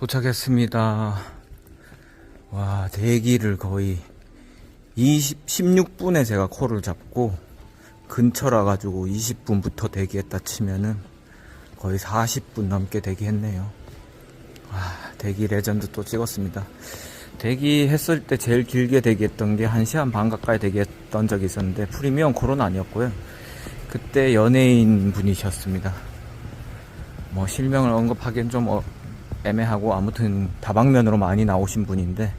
도착했습니다. 와, 대기를 거의 20, 16분에 제가 콜을 잡고 근처라 가지고 20분부터 대기했다 치면은 거의 40분 넘게 대기했네요. 와, 대기 레전드 또 찍었습니다. 대기했을 때 제일 길게 대기했던 게 1시간 반 가까이 대기했던 적이 있었는데 프리미엄 콜은 아니었고요. 그때 연예인 분이셨습니다. 뭐 실명을 언급하기엔 좀 어- 애매하고 아무튼 다방면으로 많이 나오신 분인데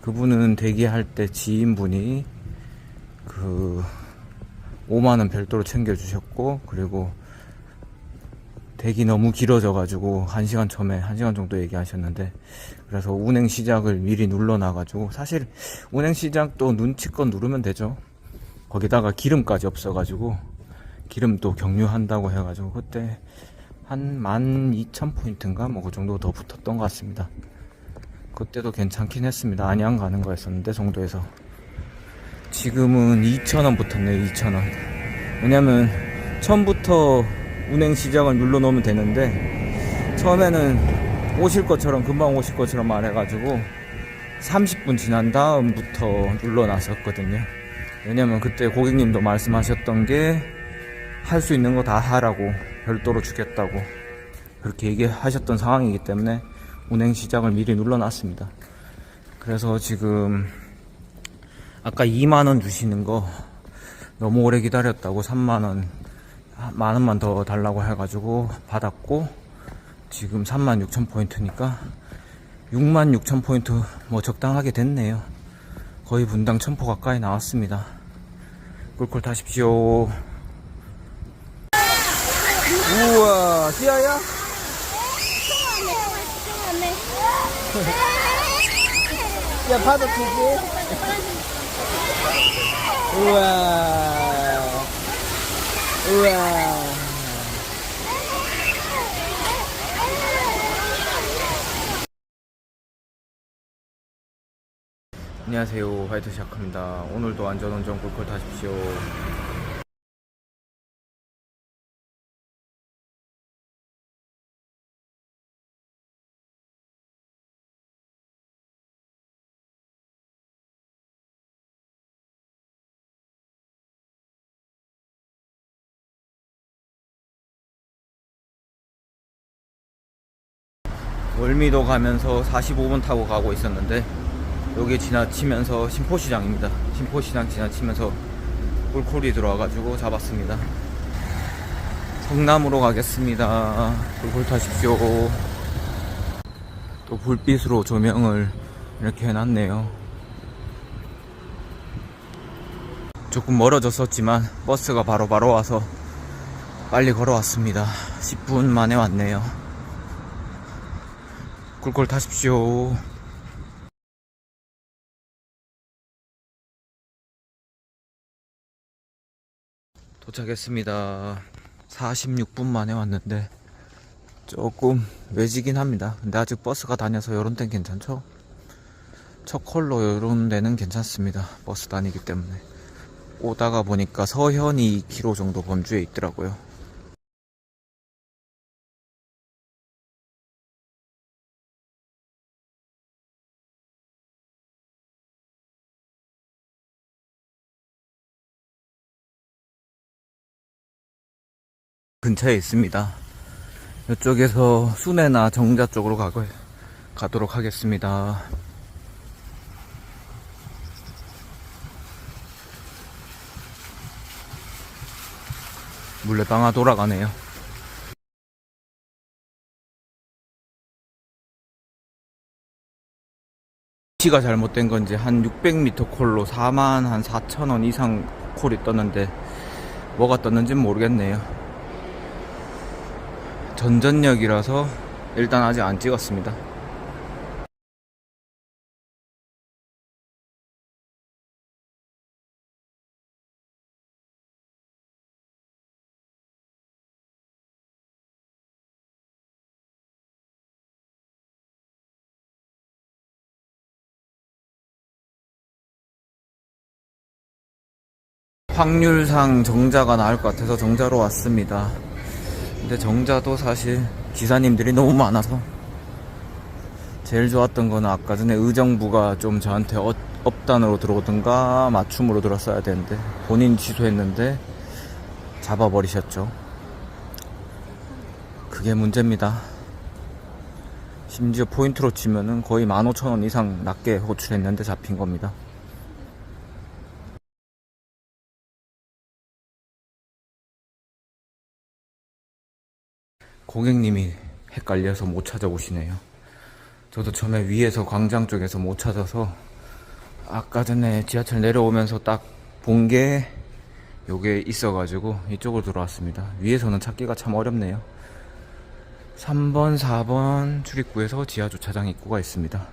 그분은 대기할 때 지인분이 그 5만원 별도로 챙겨주셨고 그리고 대기 너무 길어져 가지고 1시간 처음에 1시간 정도 얘기하셨는데 그래서 운행 시작을 미리 눌러놔 가지고 사실 운행 시작도 눈치껏 누르면 되죠. 거기다가 기름까지 없어 가지고 기름도 경유한다고 해 가지고 그때 한 12,000포인트인가? 뭐 그 정도 더 붙었던 것 같습니다. 그때도 괜찮긴 했습니다. 안양 가는 거였었는데 정도에서. 지금은 2,000원 붙었네요 2,000원. 왜냐면 처음부터 운행 시작을 눌러놓으면 되는데 처음에는 오실 것처럼 금방 오실 것처럼 말해가지고 30분 지난 다음부터 눌러놨었거든요. 왜냐면 그때 고객님도 말씀하셨던 게 할 수 있는 거 다 하라고 별도로 주겠다고 그렇게 얘기하셨던 상황이기 때문에 운행 시작을 미리 눌러놨습니다. 그래서 지금 아까 2만원 주시는 거 너무 오래 기다렸다고 3만원 만 원만 더 달라고 해가지고 받았고 지금 3만 6천 포인트니까 6만 6천 포인트 뭐 적당하게 됐네요. 거의 분당 천포 가까이 나왔습니다. 꿀꿀 타십시오 우와 시야야? 야 파도 치지? 우와. 우와. 안녕하세요. 화이트 샤크입니다. 오늘도 안전운전 꿀꿀 타십시오 월미도 가면서 45분 타고 가고 있었는데 여기 지나치면서 신포시장입니다. 신포시장 지나치면서 꿀꿀이 들어와가지고 잡았습니다. 성남으로 가겠습니다. 꿀꿀 타십시오. 또 불빛으로 조명을 이렇게 해놨네요. 조금 멀어졌었지만 버스가 바로 바로 와서 빨리 걸어왔습니다. 10분 만에 왔네요. 꿀꿀 타십시오. 도착했습니다. 46분 만에 왔는데 조금 외지긴 합니다. 근데 아직 버스가 다녀서 요런 데는 괜찮죠? 첫 콜로 요런 데는 괜찮습니다. 버스 다니기 때문에. 오다가 보니까 서현이 2km 정도 범주에 있더라고요. 근처에 있습니다. 이쪽에서 순회나 정자 쪽으로 가고, 가도록 하겠습니다. 물레방아 돌아가네요. 위치가 잘못된 건지 한 600m 콜로 4만 한 4천 원 이상 콜이 떴는데 뭐가 떴는지 모르겠네요. 전전역이라서 일단 아직 안 찍었습니다. 확률상 정자가 나을 것 같아서 정자로 왔습니다. 근데 정자도 사실 기사님들이 너무 많아서 제일 좋았던 거는 아까 전에 의정부가 좀 저한테 업- 업단으로 들어오든가 맞춤으로 들었어야 되는데 본인 취소했는데 잡아버리셨죠. 그게 문제입니다. 심지어 포인트로 치면은 거의 15,000원 이상 낮게 호출했는데 잡힌 겁니다. 고객님이 헷갈려서 못 찾아오시네요. 저도 처음에 위에서 광장 쪽에서 못 찾아서 아까 전에 지하철 내려오면서 딱 본 게 요게 있어가지고 이쪽으로 들어왔습니다. 위에서는 찾기가 참 어렵네요. 3번, 4번 출입구에서 지하 주차장 입구가 있습니다.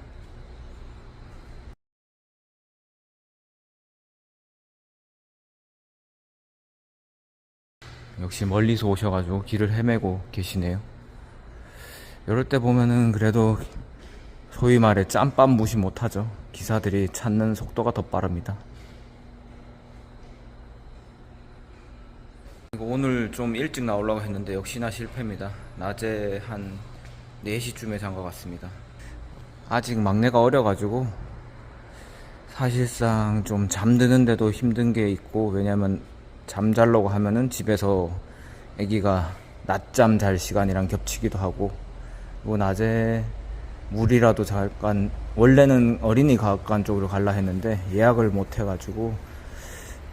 역시 멀리서 오셔가지고 길을 헤매고 계시네요. 이럴 때 보면은 그래도 소위 말해 짬밥 무시 못하죠. 기사들이 찾는 속도가 더 빠릅니다. 오늘 좀 일찍 나오려고 했는데 역시나 실패입니다. 낮에 한 4시쯤에 잔 것 같습니다. 아직 막내가 어려가지고 사실상 좀 잠드는데도 힘든 게 있고 왜냐면 잠자려고 하면은 집에서 아기가 낮잠 잘 시간이랑 겹치기도 하고 뭐 낮에 물이라도 잠깐 원래는 어린이 과학관 쪽으로 갈라 했는데 예약을 못 해가지고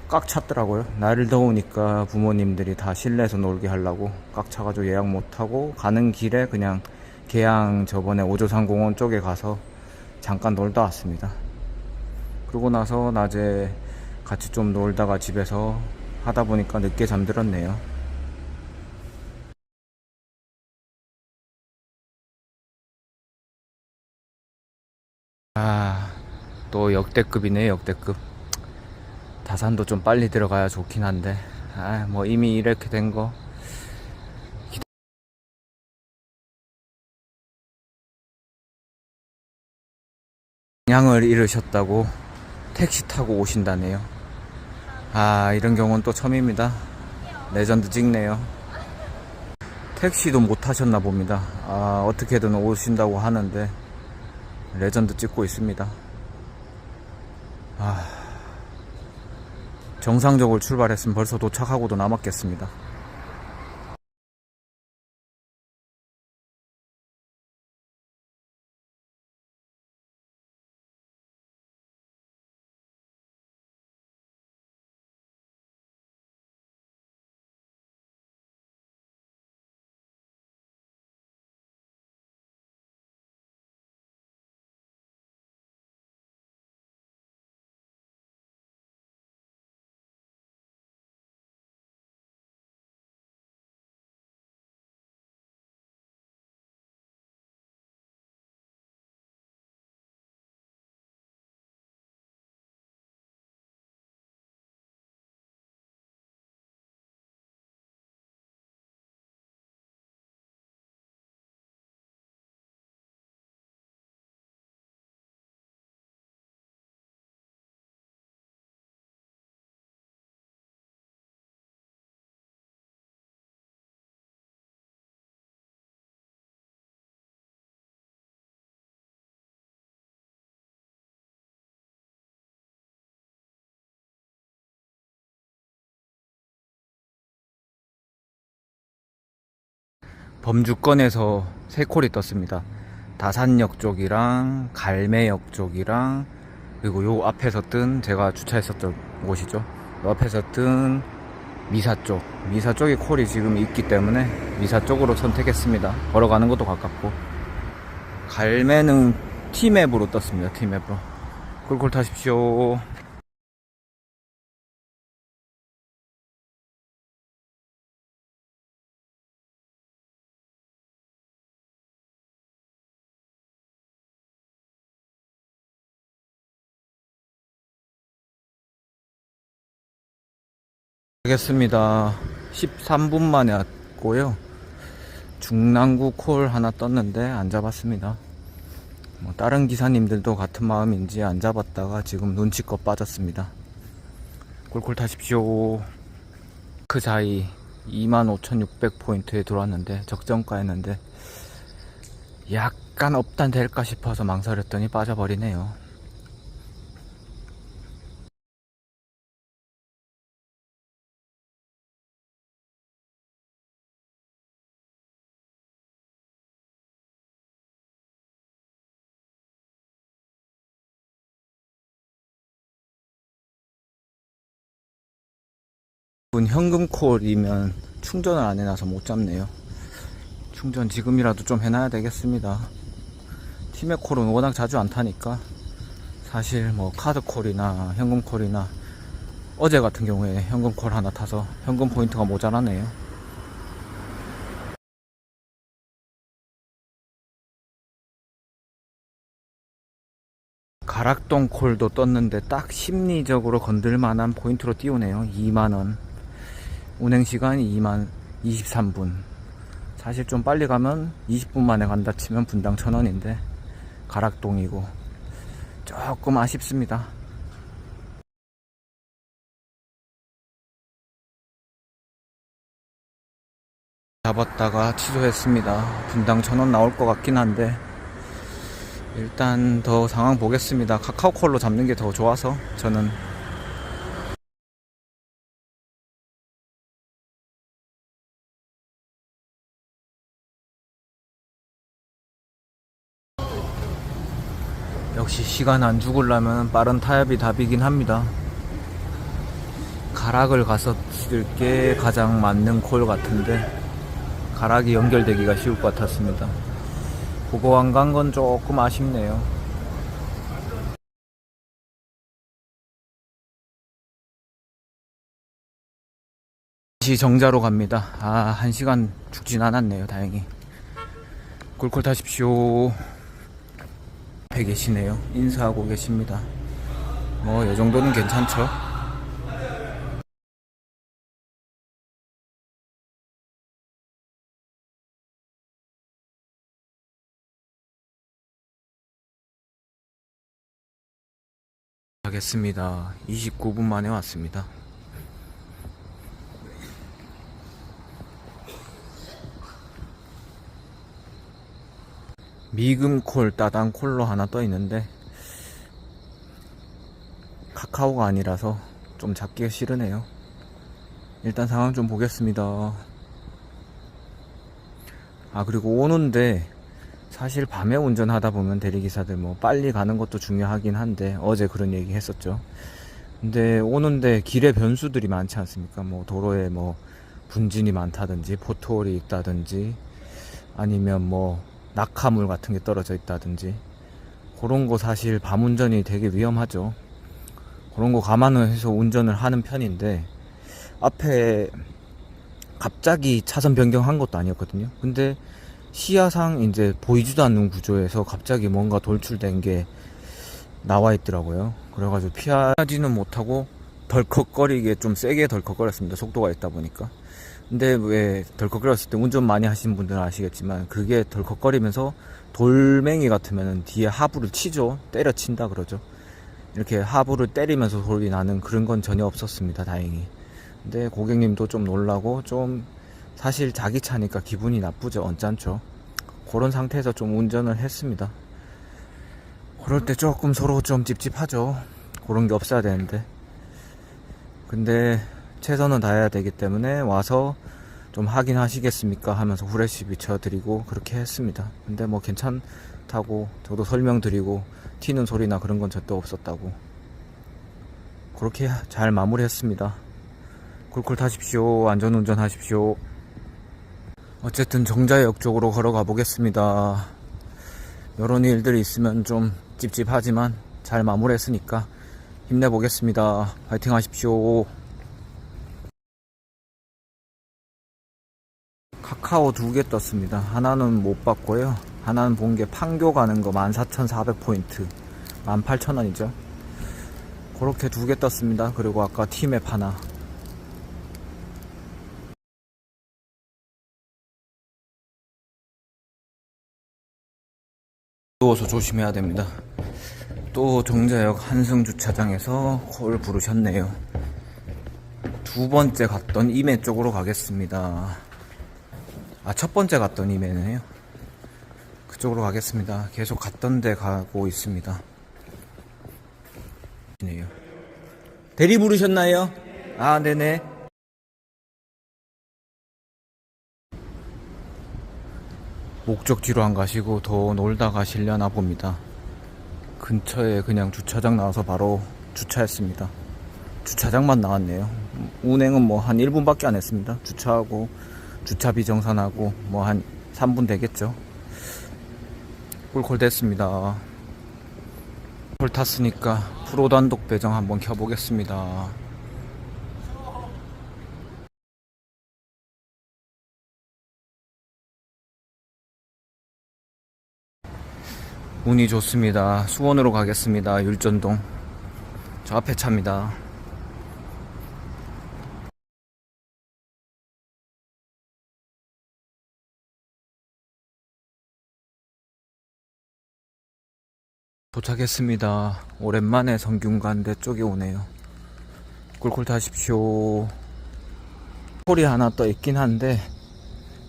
꽉 찼더라고요. 날 더우니까 부모님들이 다 실내에서 놀게 하려고 꽉 차가지고 예약 못 하고 가는 길에 그냥 계양 저번에 오조산공원 쪽에 가서 잠깐 놀다 왔습니다. 그러고 나서 낮에 같이 좀 놀다가 집에서 하다 보니까 늦게 잠들었네요. 아, 또 역대급이네, 역대급. 다산도 좀 빨리 들어가야 좋긴 한데, 아, 뭐 이미 이렇게 된 거. 양을 잃으셨다고 택시 타고 오신다네요. 아, 이런 경우는 또 처음입니다. 레전드 찍네요. 택시도 못 타셨나 봅니다. 아, 어떻게든 오신다고 하는데, 레전드 찍고 있습니다. 아, 정상적으로 출발했으면 벌써 도착하고도 남았겠습니다. 범주권에서 세 콜이 떴습니다. 다산역 쪽이랑 갈매역 쪽이랑 그리고 요 앞에서 뜬 제가 주차했었던 곳이죠. 요 앞에서 뜬 미사 쪽. 미사 쪽에 콜이 지금 있기 때문에 미사 쪽으로 선택했습니다. 걸어가는 것도 가깝고. 갈매는 T맵으로 떴습니다. T맵으로. 꿀꿀 타십시오. 알겠습니다. 13분 만에 왔고요. 중랑구 콜 하나 떴는데 안 잡았습니다. 뭐 다른 기사님들도 같은 마음인지 안 잡았다가 지금 눈치껏 빠졌습니다. 꿀꿀 타십시오. 그 사이 25,600포인트에 들어왔는데 적정가였는데 약 약간 업단 될까 싶어서 망설였더니 빠져버리네요. 분 현금 콜이면 충전을 안 해놔서 못 잡네요. 충전 지금이라도 좀 해놔야 되겠습니다. 팀의 콜은 워낙 자주 안 타니까 사실 뭐 카드 콜이나 현금 콜이나 어제 같은 경우에 현금 콜 하나 타서 현금 포인트가 모자라네요. 가락동 콜도 떴는데 딱 심리적으로 건들만한 포인트로 띄우네요. 2만원. 운행 시간이 2만 23분. 사실 좀 빨리 가면 20분 만에 간다 치면 분당 1000원인데 가락동이고 조금 아쉽습니다. 잡았다가 취소했습니다. 분당 1000원 나올 것 같긴 한데 일단 더 상황 보겠습니다. 카카오콜로 잡는 게 더 좋아서 저는 시 시간 안 죽으려면 빠른 타협이 답이긴 합니다. 가락을 쓸게 가장 맞는 콜 같은데 가락이 연결되기가 쉬울 것 같았습니다. 그거 안 간 건 조금 아쉽네요. 다시 정자로 갑니다. 아, 한 시간 죽진 않았네요. 다행히. 꿀꿀 타십시오. 앞에 계시네요. 인사하고 계십니다. 뭐, 이 정도는 괜찮죠? 하겠습니다. 29분 만에 왔습니다. 미금콜, 따당콜로 하나 떠 있는데 카카오가 아니라서 좀 잡기가 싫으네요. 일단 상황 좀 보겠습니다. 아 그리고 오는데 사실 밤에 운전하다 보면 대리기사들 뭐 빨리 가는 것도 중요하긴 한데 어제 그런 얘기 했었죠. 근데 오는데 길에 변수들이 많지 않습니까? 뭐 도로에 뭐 분진이 많다든지 포토홀이 있다든지 아니면 뭐 낙하물 같은 게 떨어져 있다든지 그런 거 사실 밤 운전이 되게 위험하죠. 그런 거 감안을 해서 운전을 하는 편인데 앞에 갑자기 차선 변경한 것도 아니었거든요. 근데 시야상 이제 보이지도 않는 구조에서 갑자기 뭔가 돌출된 게 나와 있더라고요. 그래가지고 피하지는 못하고 덜컥거리게 좀 세게 덜컥거렸습니다. 속도가 있다 보니까. 근데 왜 덜컥거렸을 때 운전 많이 하신 분들은 아시겠지만 그게 덜컥거리면서 돌멩이 같으면 뒤에 하부를 치죠. 때려친다 그러죠. 이렇게 하부를 때리면서 소리 나는 그런 건 전혀 없었습니다. 다행히. 근데 고객님도 좀 놀라고 좀 사실 자기 차니까 기분이 나쁘죠. 언짢죠. 그런 상태에서 좀 운전을 했습니다. 그럴 때 조금 서로 좀 찝찝하죠. 그런 게 없어야 되는데. 근데 최선은 다해야 되기 때문에 와서 좀 확인하시겠습니까 하면서 후레쉬 비춰드리고 그렇게 했습니다. 근데 뭐 괜찮다고 저도 설명드리고 튀는 소리나 그런 건 절대 없었다고 그렇게 잘 마무리했습니다. 쿨쿨 타십시오. 안전운전 하십시오. 어쨌든 정자역 쪽으로 걸어가 보겠습니다. 이런 일들이 있으면 좀 찝찝하지만 잘 마무리했으니까 힘내보겠습니다. 파이팅 하십시오. 카카오 두 개 떴습니다. 하나는 못 봤고요. 하나는 본 게 판교 가는 거 14,400포인트. 18,000원이죠. 그렇게 두 개 떴습니다. 그리고 아까 티맵 하나. 누워서 조심해야 됩니다. 또 정자역 한승 주차장에서 콜 부르셨네요. 두 번째 갔던 임해 쪽으로 가겠습니다. 아, 첫 번째 갔던 임해네요. 그쪽으로 가겠습니다. 계속 갔던 데 가고 있습니다. 대리 부르셨나요? 아, 네네. 목적지로 안 가시고 더 놀다 가시려나 봅니다. 근처에 그냥 주차장 나와서 바로 주차했습니다. 주차장만 나왔네요. 운행은 뭐 한 1분밖에 안 했습니다. 주차하고 주차비 정산하고 뭐 한 3분 되겠죠. 꿀콜 됐습니다. 콜 탔으니까 프로 단독 배정 한번 켜보겠습니다. 운이 좋습니다. 수원으로 가겠습니다. 율전동. 저 앞에 차입니다. 도착했습니다. 오랜만에 성균관대 쪽에 오네요. 꿀꿀 타십시오. 콜이 하나 떠 있긴 한데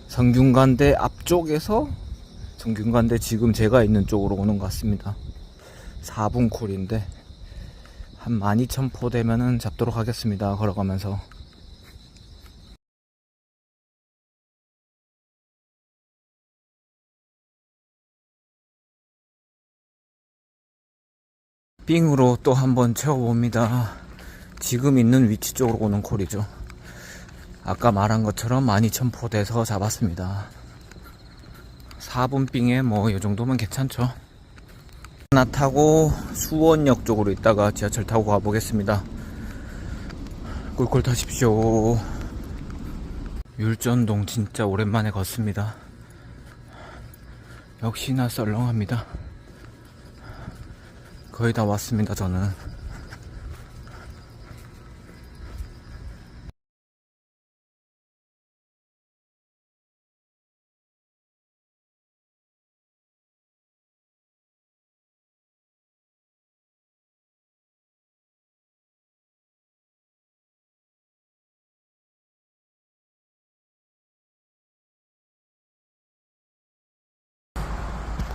성균관대 앞쪽에서 성균관대 지금 제가 있는 쪽으로 오는 것 같습니다. 4분 콜인데 한 12,000포 되면은 잡도록 하겠습니다. 걸어가면서. 빙으로 또 한번 채워봅니다. 지금 있는 위치 쪽으로 오는 콜이죠. 아까 말한 것처럼 12,000포 돼서 잡았습니다. 4분 빙에 뭐 이 정도면 괜찮죠. 하나 타고 수원역 쪽으로 있다가 지하철 타고 가보겠습니다. 꿀꿀 타십시오. 율전동 진짜 오랜만에 걷습니다. 역시나 썰렁합니다. 거의 다 왔습니다, 저는.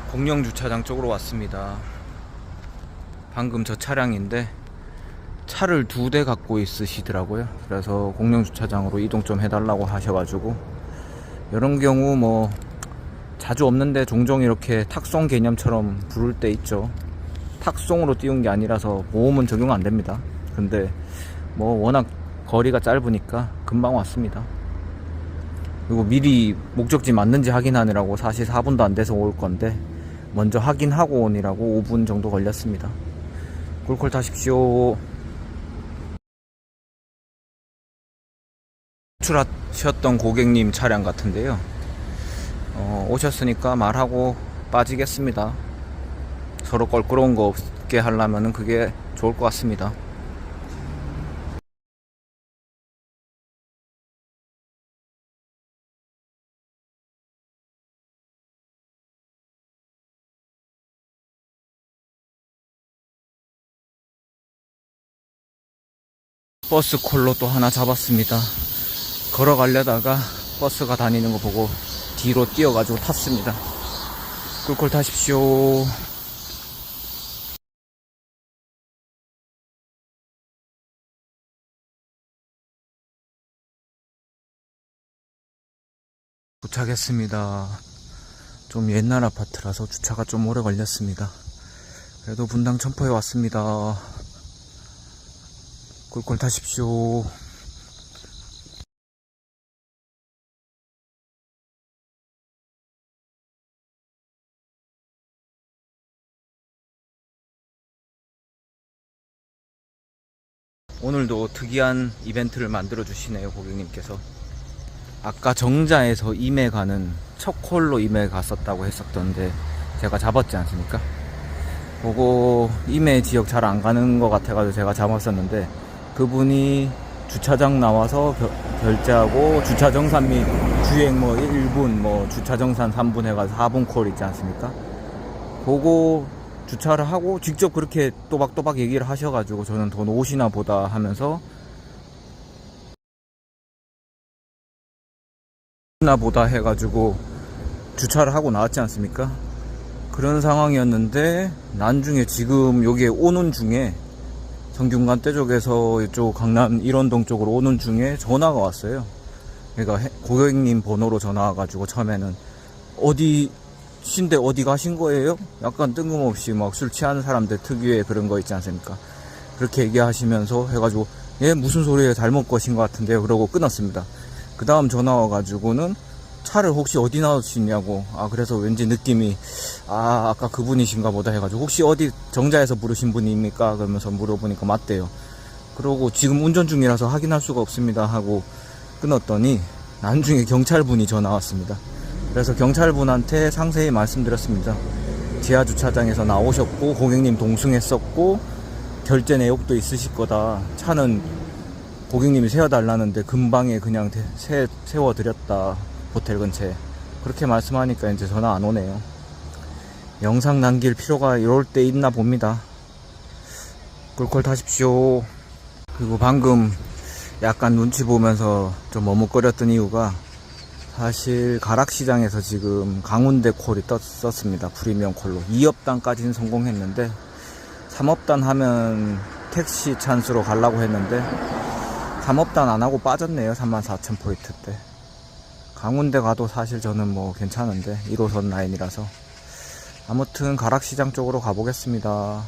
공영 주차장 쪽으로 왔습니다. 방금 저 차량인데 차를 두 대 갖고 있으시더라고요. 그래서 공영 주차장으로 이동 좀 해달라고 하셔가지고 이런 경우 뭐 자주 없는데 종종 이렇게 탁송 개념처럼 부를 때 있죠. 탁송으로 띄운 게 아니라서 보험은 적용 안 됩니다. 근데 뭐 워낙 거리가 짧으니까 금방 왔습니다. 그리고 미리 목적지 맞는지 확인하느라고 사실 4분도 안 돼서 올 건데 먼저 확인하고 오느라고 5분 정도 걸렸습니다. 꿀꿀 타십시오. 출하셨던 고객님 차량 같은데요. 어, 오셨으니까 말하고 빠지겠습니다. 서로 껄끄러운 거 없게 하려면 그게 좋을 것 같습니다. 버스 콜로 또 하나 잡았습니다. 걸어가려다가 버스가 다니는 거 보고 뒤로 뛰어가지고 탔습니다. 꿀꿀 타십시오. 도착했습니다. 좀 옛날 아파트라서 주차가 좀 오래 걸렸습니다. 그래도 분당 첨포에 왔습니다. 꿀꿀 타십시오. 오늘도 특이한 이벤트를 만들어 주시네요, 고객님께서. 아까 정자에서 임해 가는 첫 콜로 임해 갔었다고 했었던데 제가 잡았지 않습니까? 그거 임해 지역 잘 안 가는 것 같아가지고 제가 잡았었는데 그분이 주차장 나와서 겨- 결제하고 주차 정산 및 주행 뭐 1분 뭐 주차 정산 3분 해가지고 4분 콜 있지 않습니까? 그거 주차를 하고 직접 그렇게 또박또박 얘기를 하셔가지고 저는 돈 옷이나 보다 하면서 나 보다 해가지고 주차를 하고 나왔지 않습니까? 그런 상황이었는데 나중에 지금 여기에 오는 중에 성균관대 쪽에서 이쪽 강남 일원동 쪽으로 오는 중에 전화가 왔어요. 그러니까 해- 고객님 번호로 전화 와가지고 처음에는 어디 신데 어디 가신 거예요? 약간 뜬금없이 막 술 취하는 사람들 특유의 그런 거 있지 않습니까? 그렇게 얘기하시면서 해가지고 예 무슨 소리예요 잘못 거신 것 같은데요 그러고 끊었습니다. 그 다음 전화 와가지고는 차를 혹시 어디 나오시냐고. 아 그래서 왠지 느낌이 아 아까 그분이신가 보다 해가지고 혹시 어디 정자에서 부르신 분입니까? 그러면서 물어보니까 맞대요. 그러고 지금 운전 중이라서 확인할 수가 없습니다 하고 끊었더니 나중에 경찰분이 전화 왔습니다. 그래서 경찰분한테 상세히 말씀드렸습니다. 지하 주차장에서 나오셨고 고객님 동승했었고 결제 내역도 있으실 거다. 차는 고객님이 세워달라는데 금방에 그냥 대- 세, 세워드렸다 호텔 근처에. 그렇게 말씀하니까 이제 전화 안 오네요. 영상 남길 필요가 이럴 때 있나 봅니다. 꿀꿀 타십시오. 그리고 방금 약간 눈치 보면서 좀 머뭇거렸던 이유가 사실 가락시장에서 지금 강운대 콜이 떴었습니다. 프리미엄 콜로. 2업단까지는 성공했는데 3업단 하면 택시 찬스로 가려고 했는데 3업단 안 하고 빠졌네요. 34,000포인트 때. 강운대 가도 사실 저는 뭐 괜찮은데 1호선 라인이라서 아무튼 가락시장 쪽으로 가보겠습니다.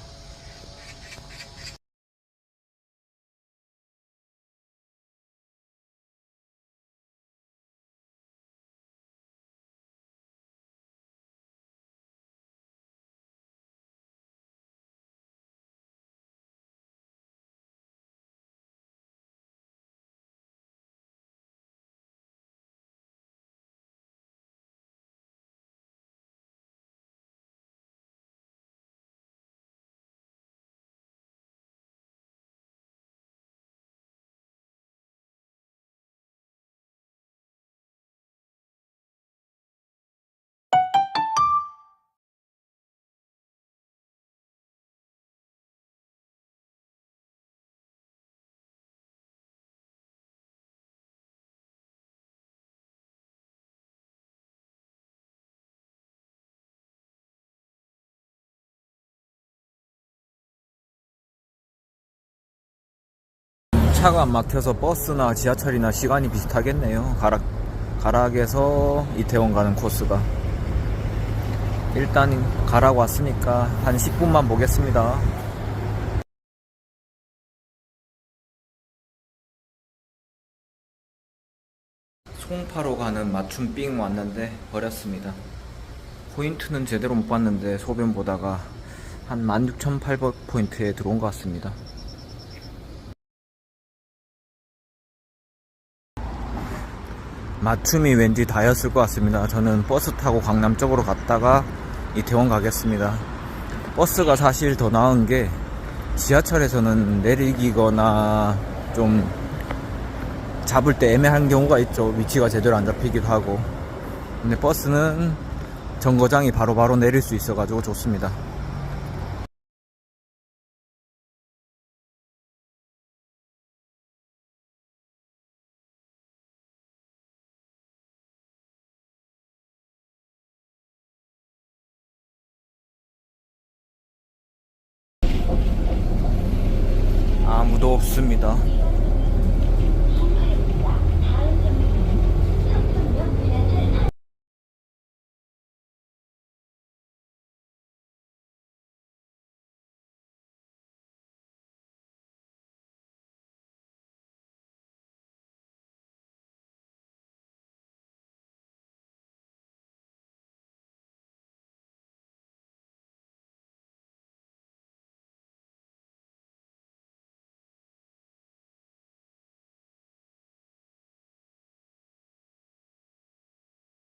차가 안 막혀서 버스나 지하철이나 시간이 비슷하겠네요. 가락, 가락에서 이태원 가는 코스가. 일단 가락 왔으니까 한 10분만 보겠습니다. 송파로 가는 맞춤 삥 왔는데 버렸습니다. 포인트는 제대로 못 봤는데 소변 보다가 한 16,800포인트에 들어온 것 같습니다. 맞춤이 왠지 다였을 것 같습니다. 저는 버스 타고 강남 쪽으로 갔다가 이태원 가겠습니다. 버스가 사실 더 나은 게 지하철에서는 내리기거나 좀 잡을 때 애매한 경우가 있죠. 위치가 제대로 안 잡히기도 하고. 근데 버스는 정거장이 바로바로 내릴 수 있어가지고 좋습니다.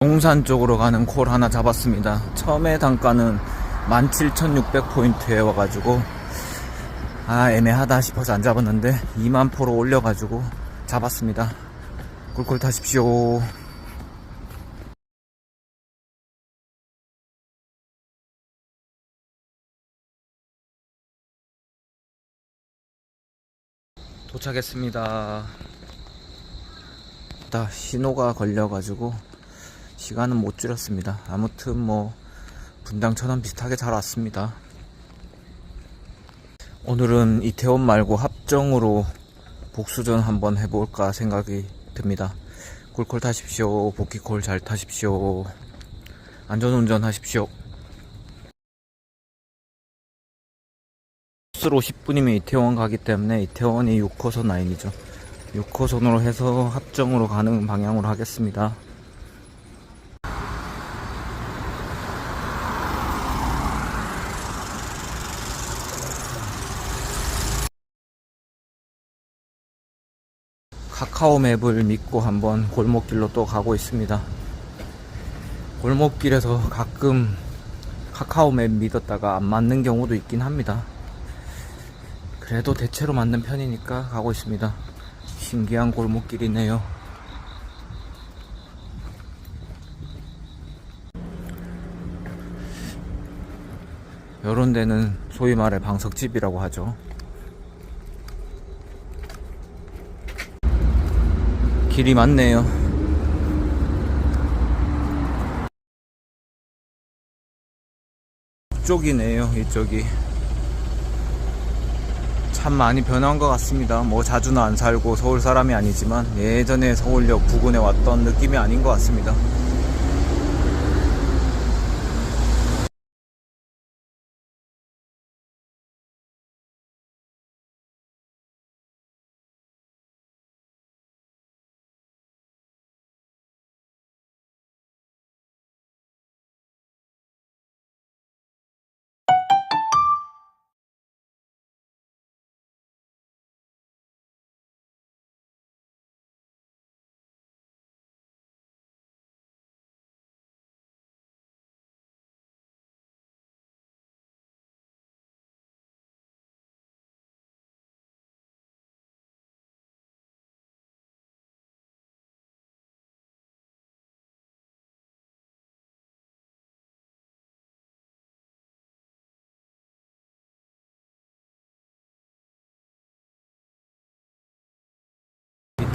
용산 쪽으로 가는 콜 하나 잡았습니다. 처음에 단가는 17,600포인트에 와가지고 아 애매하다 싶어서 안 잡았는데 2만 포로 올려가지고 잡았습니다. 꿀꿀 타십시오. 도착했습니다. 다 신호가 걸려가지고 시간은 못 줄였습니다. 아무튼 뭐 분당 천안 비슷하게 잘 왔습니다. 오늘은 이태원 말고 합정으로 복수전 한번 해볼까 생각이 듭니다. 꿀콜 타십시오. 복귀콜 잘 타십시오. 안전운전 하십시오. 버스로 10분이면 이태원 가기 때문에 이태원이 6호선 라인이죠. 6호선으로 해서 합정으로 가는 방향으로 하겠습니다. 카카오 맵을 믿고 한번 골목길로 또 가고 있습니다. 골목길에서 가끔 카카오 맵 믿었다가 안 맞는 경우도 있긴 합니다. 그래도 대체로 맞는 편이니까 가고 있습니다. 신기한 골목길이네요. 요런 데는 소위 말해 방석집이라고 하죠. 길이 많네요. 이쪽이네요, 이쪽이. 참 많이 변한 것 같습니다. 뭐 자주는 안 살고 서울 사람이 아니지만 예전에 서울역 부근에 왔던 느낌이 아닌 것 같습니다.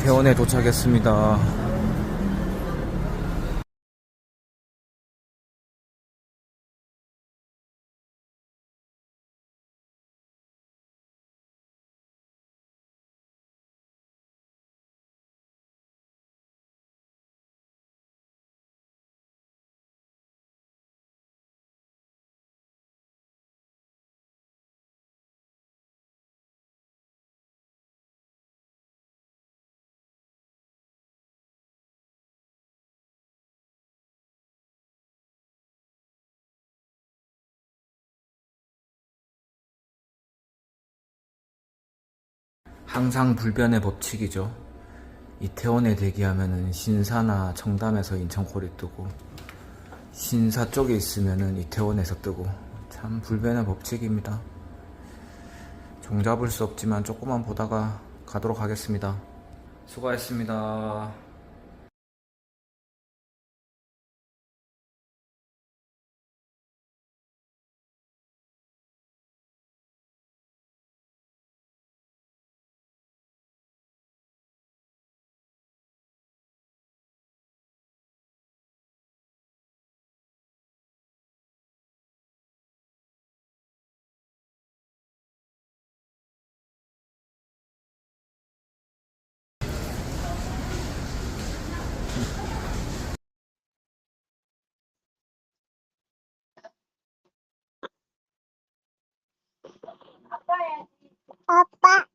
이태원에 도착했습니다. 항상 불변의 법칙이죠. 이태원에 대기하면은 신사나 청담에서 인천콜이 뜨고 신사 쪽에 있으면은 이태원에서 뜨고 참 불변의 법칙입니다. 종 잡을 수 없지만 조금만 보다가 가도록 하겠습니다. 수고하셨습니다. 아빠.